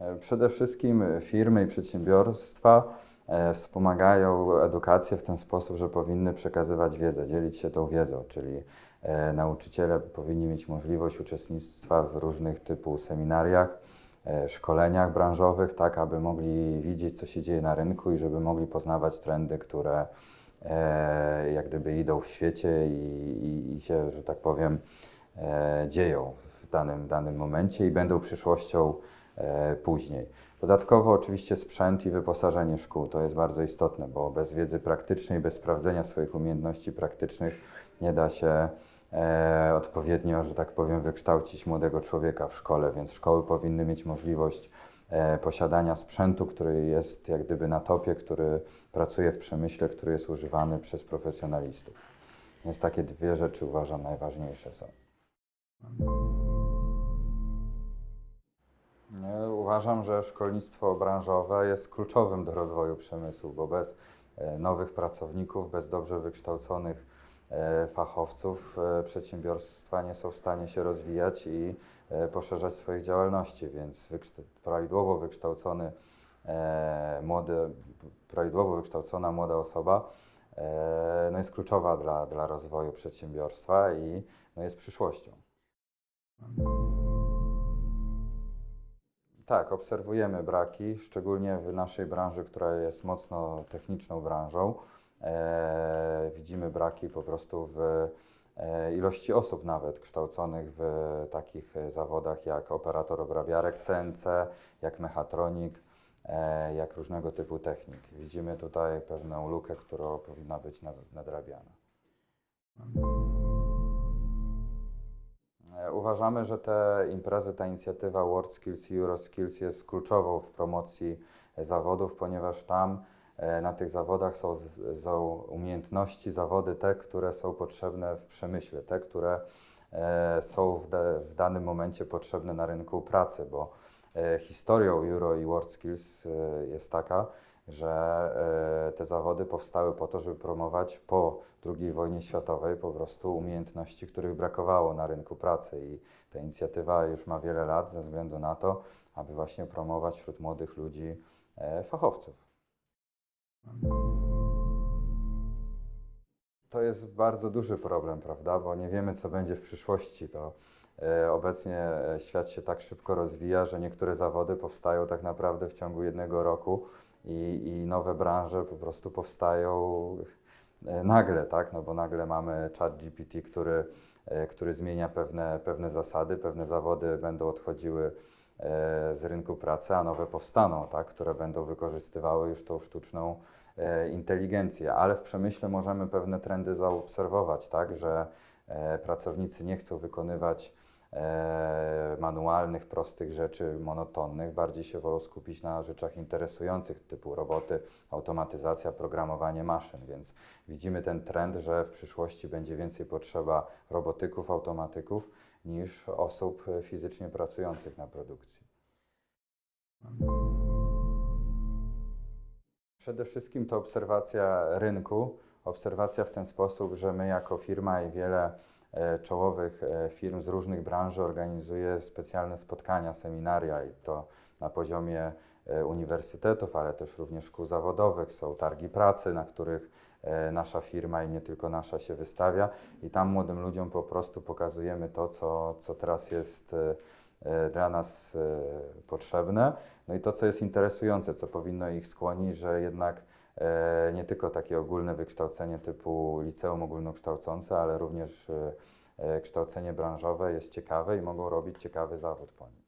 E, Przede wszystkim firmy i przedsiębiorstwa e, wspomagają edukację w ten sposób, że powinny przekazywać wiedzę, dzielić się tą wiedzą, czyli e, nauczyciele powinni mieć możliwość uczestnictwa w różnych typu seminariach, szkoleniach branżowych, tak aby mogli widzieć, co się dzieje na rynku i żeby mogli poznawać trendy, które jak gdyby idą w świecie i, i, i się, że tak powiem, dzieją w danym, danym momencie i będą przyszłością później. Dodatkowo oczywiście sprzęt i wyposażenie szkół to jest bardzo istotne, bo bez wiedzy praktycznej, bez sprawdzenia swoich umiejętności praktycznych nie da się e, odpowiednio, że tak powiem, wykształcić młodego człowieka w szkole, więc szkoły powinny mieć możliwość e, posiadania sprzętu, który jest jak gdyby na topie, który pracuje w przemyśle, który jest używany przez profesjonalistów. Więc takie dwie rzeczy uważam najważniejsze są. Uważam, że szkolnictwo branżowe jest kluczowym do rozwoju przemysłu, bo bez e, nowych pracowników, bez dobrze wykształconych e, fachowców e, przedsiębiorstwa nie są w stanie się rozwijać i poszerzać swoich działalności, więc prawidłowo wykształcony młody, prawidłowo wykształcona młoda osoba no jest kluczowa dla, dla rozwoju przedsiębiorstwa i no jest przyszłością. Tak, obserwujemy braki, szczególnie w naszej branży, która jest mocno techniczną branżą. E, widzimy braki po prostu w e, ilości osób nawet kształconych w takich e, zawodach jak operator obrabiarek CNC, jak mechatronik, e, jak różnego typu technik. Widzimy tutaj pewną lukę, która powinna być nad- nadrabiana. Uważamy, że te imprezy, ta inicjatywa World Skills i Euroskills jest kluczową w promocji zawodów, ponieważ tam e, na tych zawodach są, są umiejętności, zawody te, które są potrzebne w przemyśle, te, które e, są w, da, w danym momencie potrzebne na rynku pracy, bo e, historią Euro i World Skills e, jest taka, że e, te zawody powstały po to, żeby promować po II wojnie światowej po prostu umiejętności, których brakowało na rynku pracy i ta inicjatywa już ma wiele lat ze względu na to, aby właśnie promować wśród młodych ludzi e, fachowców. To jest bardzo duży problem, prawda? Bo nie wiemy, co będzie w przyszłości. To e, obecnie świat się tak szybko rozwija, że niektóre zawody powstają tak naprawdę w ciągu jednego roku i, i nowe branże po prostu powstają e, nagle, tak? No bo nagle mamy chat GPT, który, e, który zmienia pewne, pewne zasady, pewne zawody będą odchodziły e, z rynku pracy, a nowe powstaną, tak? Które będą wykorzystywały już tą sztuczną inteligencję, ale w przemyśle możemy pewne trendy zaobserwować, tak, że pracownicy nie chcą wykonywać manualnych, prostych rzeczy, monotonnych, bardziej się wolą skupić na rzeczach interesujących, typu roboty, automatyzacja, programowanie maszyn, więc widzimy ten trend, że w przyszłości będzie więcej potrzeba robotyków, automatyków niż osób e, fizycznie pracujących na produkcji. Przede wszystkim to obserwacja rynku. Obserwacja w ten sposób, że my jako firma i wiele e, czołowych e, firm z różnych branży organizuje specjalne spotkania, seminaria i to na poziomie e, uniwersytetów, ale też również szkół zawodowych. Są targi pracy, na których e, nasza firma i nie tylko nasza się wystawia i tam młodym ludziom po prostu pokazujemy to, co, co teraz jest e, e, dla nas e, potrzebne. No i to, co jest interesujące, co powinno ich skłonić, że jednak e, nie tylko takie ogólne wykształcenie typu liceum ogólnokształcące, ale również e, e, kształcenie branżowe jest ciekawe i mogą robić ciekawy zawód po nim.